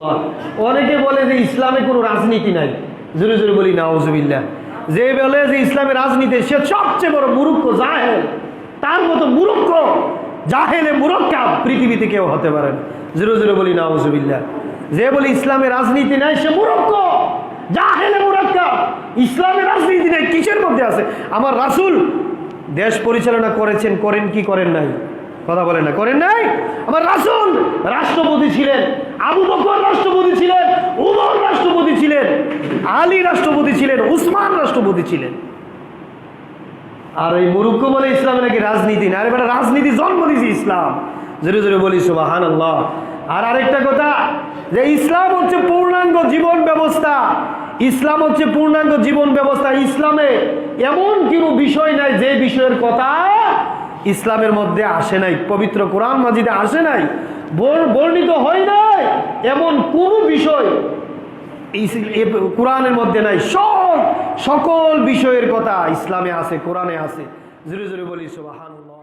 অনেকে বলে যে ইসলামে কোনো রাজনীতি নাই। জোরে জোরে বলি, নাউজুবিল্লাহ। যে বলে যে ইসলামে রাজনীতি, সে সবচেয়ে বড় মূর্খ জাহেল। তার মতো মূর্খ, জাহেলে মূর্খা পৃথিবীতে কেউ হতে পারে না। জোরে জোরে বলি, নাউজুবিল্লাহ। যে বলে ইসলামে রাজনীতি নাই, সে মূর্খ, জাহেলে মূর্খা। ইসলামে রাজনীতি নাই, কিসের মধ্যে আছে? আমার রাসূল দেশ পরিচালনা করেছেন, করেন কি করেন নাই? কথা বলেন না, করেন নাই? আমার রাসূল ছিলেন আবু বকর রাষ্ট্রপতি ছিলেন, উমর রাষ্ট্রপতি ছিলেন, আলী রাষ্ট্রপতি ছিলেন, উসমান রাষ্ট্রপতি ছিলেন। আর এই মুরুক্ষ বলে ইসলামে নাকি রাজনীতি না? আরে রাজনীতি জন্ম দিয়েছে ইসলাম। জোরে জোরে বলি সুবাহান আল্লাহ আর আরেকটা কথা, যে ইসলাম হচ্ছে পূর্ণাঙ্গ জীবন ব্যবস্থা। ইসলাম হচ্ছে পূর্ণাঙ্গ জীবন ব্যবস্থা। ইসলামে এমন কোনো বিষয় নাই, যে বিষয়ের কথা ইসলামের মধ্যে আসে নাই, পবিত্র কোরআন মাজিদে আসে নাই, বর- বর্ণিত হয় এমন কোনো বিষয় কোরআনের মধ্যে নাই, সব সকল বিষয়ের কথা ইসলামে আছে, কোরআনে আছে। জোরে জোরে বলি, সুবহানাল্লাহ।